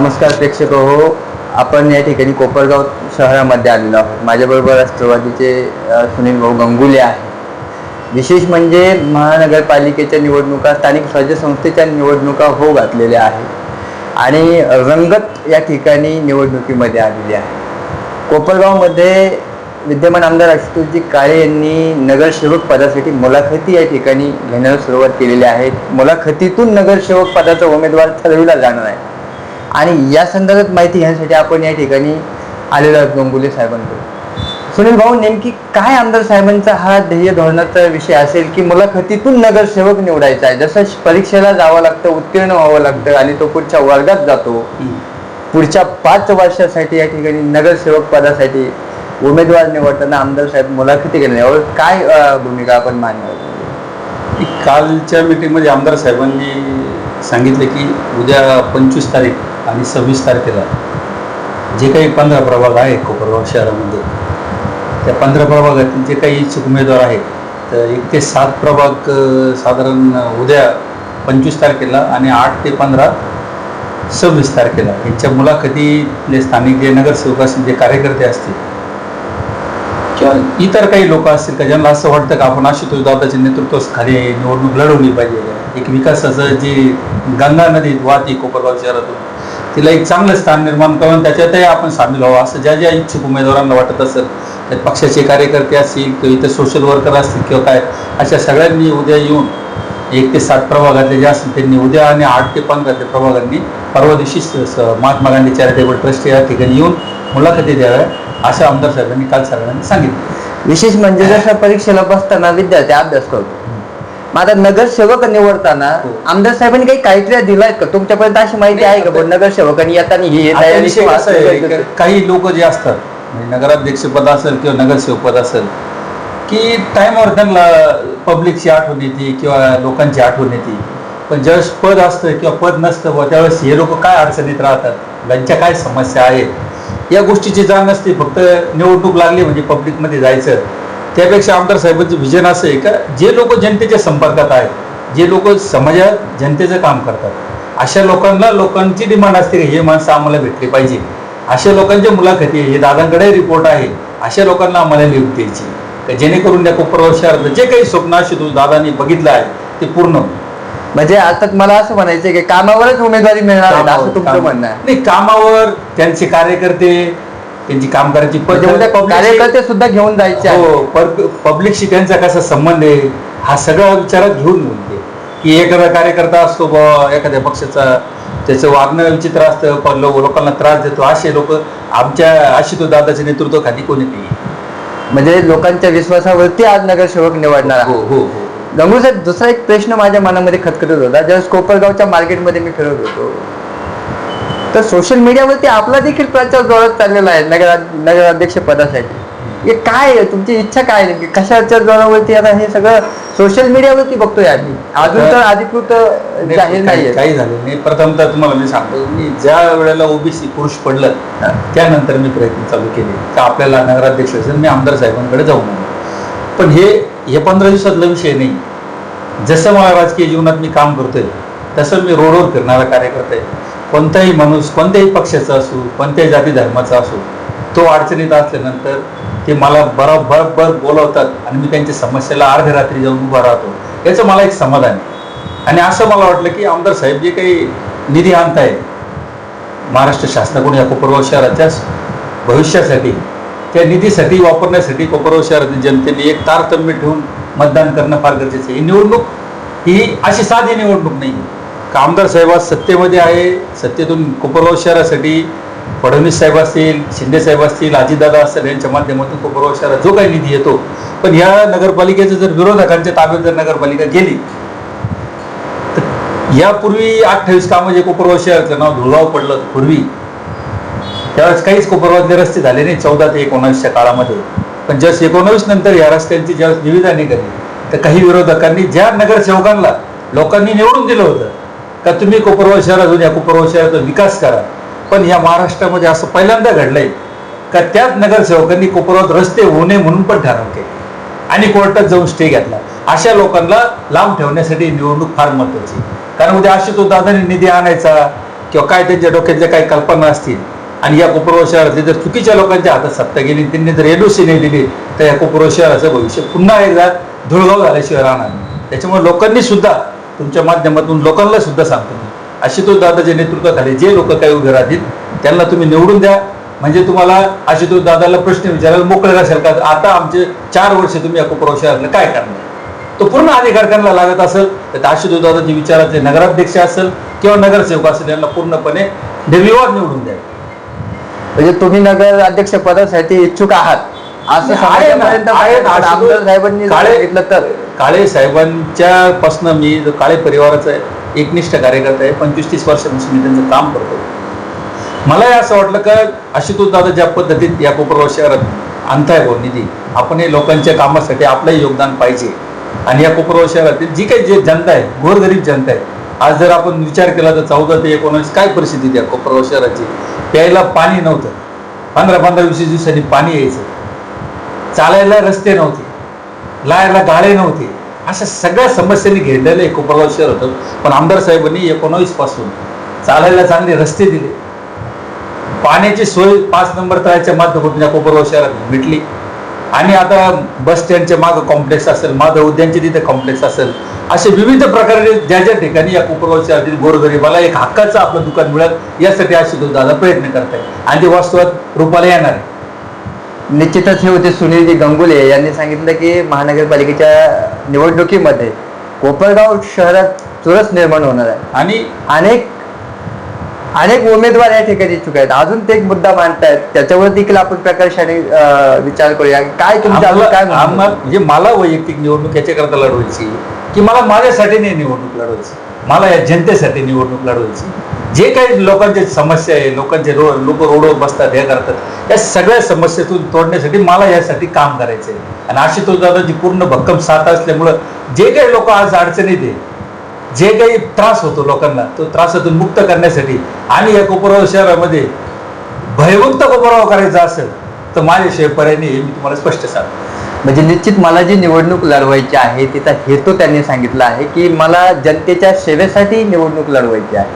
नमस्कार प्रेक्षक हो. आपण या ठिकाणी कोपरगाव शहरामध्ये आलेलो आहोत. माझ्याबरोबर राष्ट्रवादीचे सुनील भाऊ गंगुले आहे विशेष म्हणजे महानगरपालिकेच्या निवडणुका स्थानिक स्वराज्य संस्थेच्या निवडणुका हो घातलेल्या आहेत. आणि रंगत या ठिकाणी निवडणुकीमध्ये आलेली आहे. कोपरगावमध्ये विद्यमान आमदार अशुतोषजी काळे यांनी नगरसेवक पदासाठी मुलाखती या ठिकाणी घेण्यास सुरुवात केलेली आहे. मुलाखतीतून नगरसेवक पदाचा उमेदवार ठरविला जाणार आहे. आणि या संदर्भात माहिती घेण्यासाठी आपण या ठिकाणी आलेलो आहोत गंगुले साहेबांकडे सुनील भाऊ नेमकी काय आमदार साहेबांचा हा ध्येय धोरणाचा विषय असेल की मुलाखतीतून नगरसेवक निवडायचा आहे? जसं परीक्षेला जावं लागतं उत्तीर्ण व्हावं लागतं आणि तो पुढच्या वर्गात जातो. पुढच्या पाच वर्षासाठी या ठिकाणी नगरसेवक पदासाठी उमेदवार निवडताना आमदार साहेब मुलाखती घेणे यावर काय भूमिका आपण की कालच्या मीटिंगमध्ये आमदार साहेबांनी सांगितले की उद्या पंचवीस तारीख आणि सव्वीस तारखेला जे काही पंधरा प्रभाग आहे कोपरगाव शहरामध्ये त्या पंधरा प्रभागातील जे काही इच्छुक उमेदवार आहेत तर एक ते सात प्रभाग साधारण उद्या पंचवीस तारखेला आणि आठ ते पंधरा सव्वीस तारखेला यांच्या मुलाखतीतले स्थानिक जे नगरसेवक असतील जे कार्यकर्ते असतील किंवा इतर काही लोक असतील का ज्यांना असं वाटतं का आपण आशुतोष दादाच्या नेतृत्वाखाली निवडणूक लढवली पाहिजे एक विकासाचं जी गंगा नदीत वाहती कोपरगाव शहरातून तिला एक चांगलं स्थान निर्माण करून त्याच्यातही आपण सामील व्हावं. असं ज्या ज्या इच्छुक उमेदवारांना वाटत असेल त्यात पक्षाचे कार्यकर्ते असतील किंवा इतर सोशल वर्कर असतील किंवा काय अशा सगळ्यांनी उद्या येऊन एक ते सात प्रभागातले जे असतील त्यांनी उद्या आणि आठ ते पंधरा प्रभागांनी परवा दिवशी महात्मा गांधी चॅरिटेबल ट्रस्ट या ठिकाणी येऊन मुलाखती द्याव्या असं आमदार साहेबांनी काल सगळ्यांनी सांगितलं. विशेष म्हणजे जसं परीक्षेला बसताना विद्यार्थी अभ्यास करतो. आता नगरसेवक निवडताना हो. आमदार साहेबांनी काही क्रायटेरिया दिलाय का? तुमच्यापर्यंत अशी माहिती नाही, आहे का? आता- बुवा नगरसेवकांनी येताना ही हे आता तयारी विषय किंवा असा आहे असं की काही लोक जे असतात म्हणजे नगराध्यक्ष पद असेल किंवा नगरसेवक पद असेल की टाईमवर त्यांना पब्लिकची आठवण येते किंवा लोकांची आठवण येते. पण ज्यावेळेस पद असतं किंवा पद नसतं बुवा, त्यावेळेस हे लोक काय अडचणीत राहतात? त्यांच्या काय समस्या आहेत? या गोष्टीची जाण नसते फक्त निवडणूक लागली म्हणजे पब्लिकमध्ये जायचं. त्यापेक्षा आमदार साहेबांचं विजन असं आहे का? जे लोक जनतेच्या संपर्कात आहेत जे लोक समाजात जनतेचं काम करतात अशा लोकांना लोकांची डिमांड असते की हे माणसं आम्हाला भेटले पाहिजे. अशा लोकांच्या मुलाखती हे दादांकडे रिपोर्ट आहे अशा लोकांना आम्हाला लिहून द्यायची का जेणेकरून त्या कोपरगाव शहरात जे काही स्वप्न असे दादांनी बघितलं आहे ते पूर्ण. म्हणजे अर्थात मला असं म्हणायचं की कामावरच उमेदवारी मिळणार आहे कामावर- असं तुमचं काम- म्हणणं आहे. नाही कामावर त्यांचे कार्यकर्ते त्यांची काम करायची पद्धत कार्यकर्ते सुद्धा घेऊन जायचे. हो पब्लिकशी त्यांचा कसा संबंध आहे हा सगळा विचारात घेऊन बोलते. की एखादा कार्यकर्ता असतो बुवा एखाद्या पक्षाचा त्याचं वागणं विचित्र असतं पण लो- लोकांना त्रास देतो. असे लोक आमच्या आशितो दादाच्या नेतृत्वाखाली कोणी नाही. म्हणजे लोकांच्या विश्वासावरती आज नगरसेवक निवडणार हो. हो हो. गंगू साहेब दुसरा एक प्रश्न माझ्या मनामध्ये खतखतत होता. ज्यावेळेस कोपरगावच्या मार्केटमध्ये मी फिरत होतो. तर सोशल मीडियावरती आपला देखील प्रचार जोरात चाललेला आहे नगर नगराध्यक्ष पदासाठी. हे काय आहे? तुमची इच्छा काय आहे? नेमकी कशाच्या जोरावरती आता हे सगळं सोशल मीडियावरती बघतोय आम्ही. अजून तर अधिकृत जाहीर काही नाहीये. काही झालं नाही. प्रथमतः तुम्हाला मी सांगतो मी ज्या वेळेला ओबीसी पुरुष पडलं त्यानंतर मी प्रयत्न चालू केले. का आपल्याला नगराध्यक्ष असेल मी आमदार साहेबांकडे जाऊ म्हणून. पण हे हे पंधरा दिवसातला विषय नाही. जसं मला राजकीय जीवनात मी काम करतोय तसं मी रोडवर फिरणारा कार्यकर्ता आहे. कोणताही माणूस कोणत्याही पक्षाचा असो कोणत्याही जाती धर्माचा असो तो अडचणीत असल्यानंतर ते मला बरोबर बर बोलवतात आणि मी त्यांच्या समस्येला अर्ध्या रात्री जाऊन उभा राहतो. याचं मला एक समाधान आहे. आणि असं मला वाटलं की आमदार साहेब जे काही निधी आणताय महाराष्ट्र शासनाकडून या कोपरगाव शहराच्या भविष्यासाठी त्या निधीसाठी वापरण्यासाठी कोपरगाव शहरातील जनतेने एक तारतम्य ठेवून मतदान करणं फार गरजेचं आहे. ही निवडणूक ही अशी साधी निवडणूक नाही. का आमदार साहेब आज सत्तेमध्ये आहे. सत्तेतून कोपरगाव शहरासाठी फडणवीस साहेब असतील शिंदे साहेब असतील अजितदादा असतील यांच्या माध्यमातून कोपरगाव शहरात जो काही निधी येतो. पण ह्या नगरपालिकेचं जर विरोधकांच्या ताब्यात जर नगरपालिका गेली तर यापूर्वी अठ्ठावीस कामं जे कोपरगाव शहराचं नाव धुळगाव पडलं पूर्वी त्यावेळेस काहीच कोपरगावचे रस्ते झाले नाही चौदा ते एकोणावीसच्या काळामध्ये. पण ज्यावेळेस एकोणावीस नंतर या रस्त्यांची ज्यावेळेस निविदा निघाली तर काही विरोधकांनी ज्या नगरसेवकांना लोकांनी निवडून दिलं होतं का तुम्ही कोपरगाव शहरातून या कोपरगाव शहराचा विकास करा. पण या महाराष्ट्रामध्ये असं पहिल्यांदा घडलंय का त्याच नगरसेवकांनी कोपरगावात रस्ते होऊ नये म्हणून पण ठराव केले. आणि कोर्टात जाऊन स्टे घेतला. अशा लोकांना लांब ठेवण्यासाठी निवडणूक फार महत्वाची कारण उद्या तो दादाने निधी आणायचा किंवा काय त्यांच्या डोक्यातल्या काही कल्पना असतील आणि या कोपरगाव शहरातले जर चुकीच्या लोकांच्या हातात सत्ता गेली त्यांनी जर एलओसी नाही दिली तर या कोपरगाव शहराचं भविष्य पुन्हा एकदा धुळगाव झाल्याशिवाय राहणार नाही. त्याच्यामुळे लोकांनी सुद्धा तुमच्या माध्यमातून लोकांना सुद्धा सांगतो आशुतोष दादाच्या नेतृत्वाखाली जे लोक काही उभे राहतील त्यांना तुम्ही निवडून द्या. म्हणजे तुम्हाला आशुतोष दादाला प्रश्न विचारायला मोकळे असेल का? आता आमचे चार वर्ष तुम्ही या कोपरगाव शहरातलं काय करणार? तो पूर्ण अधिकार त्यांना लागत असेल तर आशुतोष दादाचे विचाराचे नगराध्यक्ष असेल किंवा नगरसेवक असेल यांना पूर्णपणे निर्विवाद निवडून द्या. म्हणजे तुम्ही नगर अध्यक्ष पदासाठी इच्छुक आहात. असं आहे साहेबांनी सांगितलं तर. काळे साहेबांच्या पासनं मी जो काळे परिवाराचा एकनिष्ठ कार्यकर्ता आहे पंचवीस तीस वर्षापासून मी त्यांचं काम करतो. मलाही असं वाटलं का आशुतोष दादा ज्या पद्धतीत या कोपरगाव शहरात आणताय भाऊ निधी आपण हे लोकांच्या कामासाठी आपलंही योगदान पाहिजे. आणि या कोपरगाव शहरातील जी काही जे जनता आहे गोरगरीब जनता आहे आज जर आपण विचार केला तर चौदा ते एकोणावीस काय परिस्थिती त्या कोपरगाव शहराची प्यायला पाणी नव्हतं. पंधरा पंधरा वीस दिवसांनी पाणी यायचं. चालायला रस्ते नव्हते. लायला गाळे नव्हते. अशा सगळ्या समस्यांनी घेरलेलं एक कोपरगाव शहर होतं. पण आमदार साहेबांनी एकोणावीसपासून चालायला चांगले रस्ते दिले. पाण्याची सोय पाच नंबर तळाच्या माध्यमातून या कोपरगाव शहरात भेटली. आणि आता बस स्टँडच्या मागं कॉम्प्लेक्स असेल माधव उद्यानचे तिथे कॉम्प्लेक्स असेल असे विविध प्रकारे ज्या ज्या ठिकाणी या कोपरगाव शहरातील गोरगरीबाला एक हक्काचं आपलं दुकान मिळेल यासाठी आशुतोष दादा प्रयत्न करताय आणि ते वास्तवात रूपाला येणार आहे. निश्चितच हे होते सुनीलजी गंगुले यांनी सांगितलं की महानगरपालिकेच्या निवडणुकीमध्ये कोपरगाव शहरात चुरस निर्माण होणार आहे. आणि अनेक अनेक उमेदवार या ठिकाणी इच्छुक आहेत. अजून ते एक मुद्दा मांडतायत. त्याच्यावर देखील आपण प्रकर्षाने विचार करूया. काय तुमचं अजून आम्हाला- काय? म्हणजे मला वैयक्तिक निवडणूक याच्याकरता लढवायची की मला माझ्यासाठी नाही निवडणूक लढवायची मला या जनतेसाठी निवडणूक लढवायची जे काही लोकांच्या समस्या आहे लोकांचे रो लोक रोडवर बसतात हे करतात या सगळ्या समस्येतून तोडण्यासाठी मला यासाठी काम करायचं आहे आणि आशुतोष दादाची पूर्ण भक्कम साथ असल्यामुळं जे काही लोक आज अडचणीत आहे जे काही त्रास होतो लोकांना तो त्रासातून मुक्त करण्यासाठी आणि या कोपरगाव शहरामध्ये भयमुक्त कोपरगाव करायचा असेल तर माझ्याशिवाय पर्याय नाही हे मी तुम्हाला स्पष्ट सांगतो. म्हणजे निश्चित मला जी निवडणूक लढवायची आहे तिचा हेतू त्यांनी सांगितला आहे की मला जनतेच्या सेवेसाठी निवडणूक लढवायची आहे.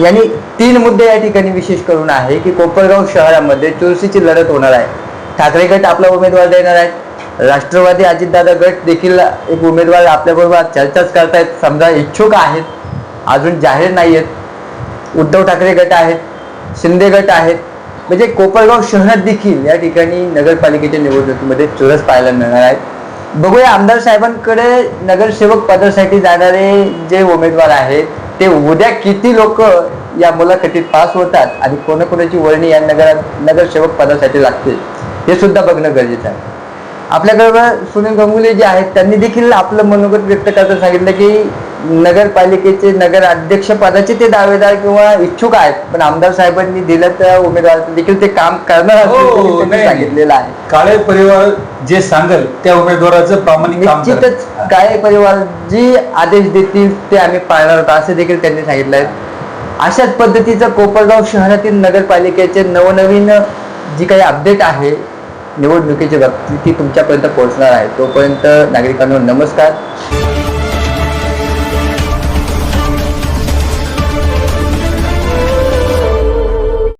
यांनी तीन मुद्दे या ठिकाणी विशेष करून आहे की कोपरगाव शहरामध्ये चुरशीची लढत होणार आहे. ठाकरे गट आपला उमेदवार देणार आहे राष्ट्रवादी अजितदादा गट देखील एक उमेदवार आपल्याबरोबर चर्चाच करतायत. समजा इच्छुक आहेत अजून जाहीर नाही आहेत उद्धव ठाकरे गट आहेत शिंदे गट आहेत. म्हणजे कोपरगाव शहरात देखील या ठिकाणी नगरपालिकेच्या निवडणुकीमध्ये चुरस पाहायला मिळणार आहेत. बघूया आमदार साहेबांकडे नगरसेवक पदासाठी जाणारे जे उमेदवार आहेत ते उद्या किती लोक या मुलाखतीत पास होतात आणि कोणाकोणाची वर्णी या नगर नगरसेवक पदासाठी लागतील हे सुद्धा बघणं गरजेचं आहे. आपल्याकडे सुनील गंगुले जे आहेत त्यांनी देखील आपलं मनोगत व्यक्त करताना सांगितलं की नगरपालिकेचे नगर अध्यक्ष पदाचे ते दावेदार किंवा इच्छुक आहेत. पण आमदार साहेबांनी दिलं त्या उमेदवार देखील ते काम करणार असल्याचं हो, देखील त्यांनी नाही. सांगितलेलं आहे. काळे परिवार जे सांगेल त्या उमेदवाराचं प्रामाणिक काम करेल. निश्चितच काय परिवार जी आदेश देतील ते आम्ही पाळणार आहोत असं देखील त्यांनी सांगितलं आहे. अशाच पद्धतीचं कोपरगाव शहरातील नगरपालिकेचे नवनवीन जी काही अपडेट आहे निवडणुकीच्या बाबतीत ती तुमच्यापर्यंत पोहोचणार आहे. तोपर्यंत नागरिकांनो नमस्कार.